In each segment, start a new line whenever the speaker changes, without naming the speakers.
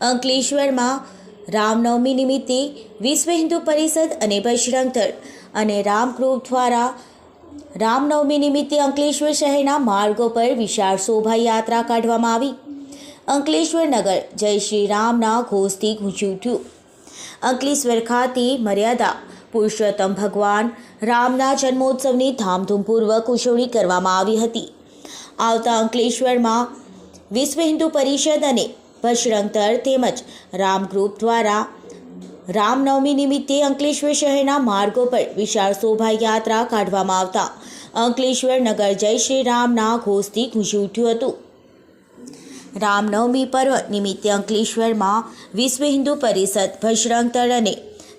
અંકલેશ્વરમાં રામનવમી નિમિત્તે વિશ્વ હિન્દુ પરિષદ અને બજરંગ અને રામ ગ્રુપ દ્વારા રામનવમી નિમિત્તે અંકલેશ્વર શહેરના માર્ગો પર વિશાળ શોભાયાત્રા કાઢવામાં આવી. અંકલેશ્વર નગર જય શ્રી રામના ઘોષથી ગૂંજી ઉઠ્યું. અંકલેશ્વર ખાતે મર્યાદા, પુરુષોત્તમ ભગવાન, રામના જન્મોત્સવની ધામધૂમપૂર્વક ઉજવણી કરવામાં આવી હતી. આવતા અંકલેશ્વરમાં વિશ્વ હિન્દુ પરિષદ અને બજરંગ તેમજ રામ ગ્રુપ દ્વારા રામનવમી નિમિત્તે અંકલેશ્વર શહેરના માર્ગો પર વિશાળ શોભાયાત્રા કાઢવામાં આવતા અંકલેશ્વર નગર જય શ્રી રામના ઘોષથી ગુંજી ઉઠ્યું હતું. રામનવમી પર્વ નિમિત્તે અંકલેશ્વરમાં વિશ્વ હિન્દુ પરિષદ, બજરંગ અને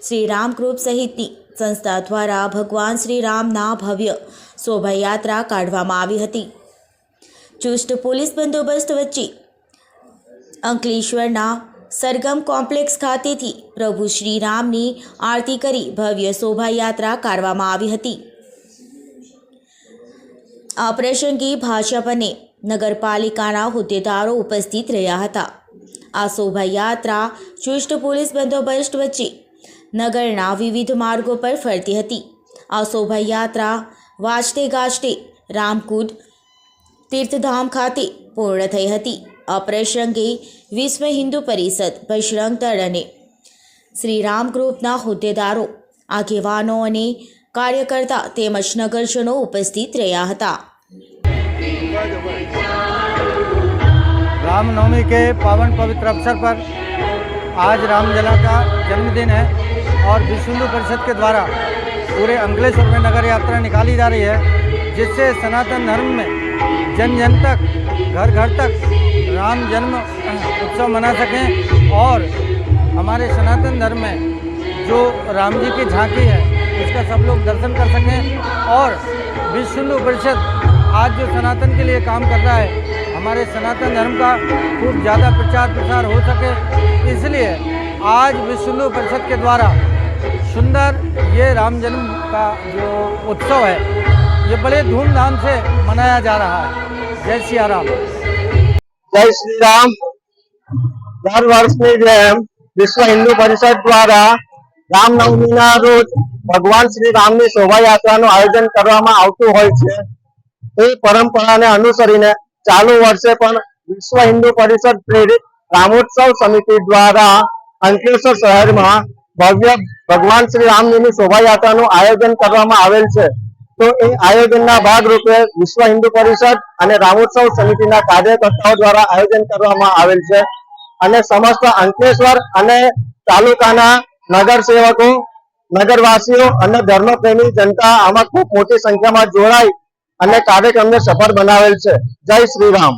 શ્રી રામ ગ્રુપ સહિતની સંસ્થા દ્વારા ભગવાન શ્રી રામના ભવ્ય શોભાયાત્રા કાઢવામાં આવી હતી. ચુસ્ત પોલીસ બંદોબસ્ત વચ્ચે અંકલેશ્વરના સરગમ કોમ્પ્લેક્સ ખાતેથી પ્રભુ શ્રી રામની આરતી કરી ભવ્ય શોભાયાત્રા કાઢવામાં આવી હતી. આ પ્રસંગે ભાજપ અને નગરપાલિકાના હોદ્દેદારો ઉપસ્થિત રહ્યા હતા. આ શોભાયાત્રા ચુસ્ત પોલીસ બંદોબસ્ત વચ્ચે નગરના વિવિધ માર્ગો પર ફરતી હતી. આ શોભાયાત્રા વાજતે ગાજતે રામકુંડ તીર્થધામ ખાતે પૂર્ણ થઈ હતી. આ પ્રસંગે વિશ્વ હિન્દુ પરિષદ બજરંગ દળ અને શ્રી રામ ગ્રુપના હોદ્દેદારો આગેવાનો અને કાર્યકર્તા તેમજ નગરજનો ઉપસ્થિત રહ્યા હતા
रामनवमी के पावन पवित्र अवसर पर आज रामलला का जन्मदिन है और विश्व हिंदू परिषद के द्वारा पूरे अंकलेश्वर में नगर यात्रा निकाली जा रही है जिससे सनातन धर्म में जन जन तक घर घर तक राम जन्म, उत्सव मना सकें और हमारे सनातन धर्म में जो राम जी की झांकी है, उसका सब लोग दर्शन कर सकें और विश्व हिंदू परिषद आज जो सनातन के लिए काम कर रहा है, हमारे सनातन धर्म का खूब ज़्यादा प्रचार प्रसार हो सके। इसलिए आज विश्व हिंदू परिषद के द्वारा सुंदर ये राम जन्म का जो उत्सव है, ये बड़े धूमधाम से मनाया जा रहा है। जय सिया राम।
જય શ્રી રામ. દર વર્ષની જેમ વિશ્વ હિન્દુ પરિષદ દ્વારા રામનવમીના રોજ ભગવાન શ્રી રામની શોભાયાત્રાનું આયોજન કરવામાં આવતું હોય છે. એ પરંપરાને અનુસરીને ચાલુ વર્ષે પણ વિશ્વ હિન્દુ પરિષદ પ્રેરિત રામોત્સવ સમિતિ દ્વારા અંકલેશ્વર શહેરમાં ભવ્ય ભગવાન શ્રી રામજીની શોભાયાત્રાનું આયોજન કરવામાં આવેલ છે. તો એ આયોજનના ભાગરૂપે વિશ્વ હિન્દુ પરિષદ અને રામોત્સવ સમિતિના કાર્યકર્તાઓ દ્વારા આયોજન કરવામાં આવેલ છે. અને સમસ્ત અંકલેશ્વર અને તાલુકાના નગર સેવકો નગરવાસીઓ અને ધર્મપ્રેમી જનતા આમાં ખૂબ મોટી સંખ્યામાં જોડાઈ અને કાર્યક્રમને સફળ બનાવેલ છે. જય શ્રી રામ.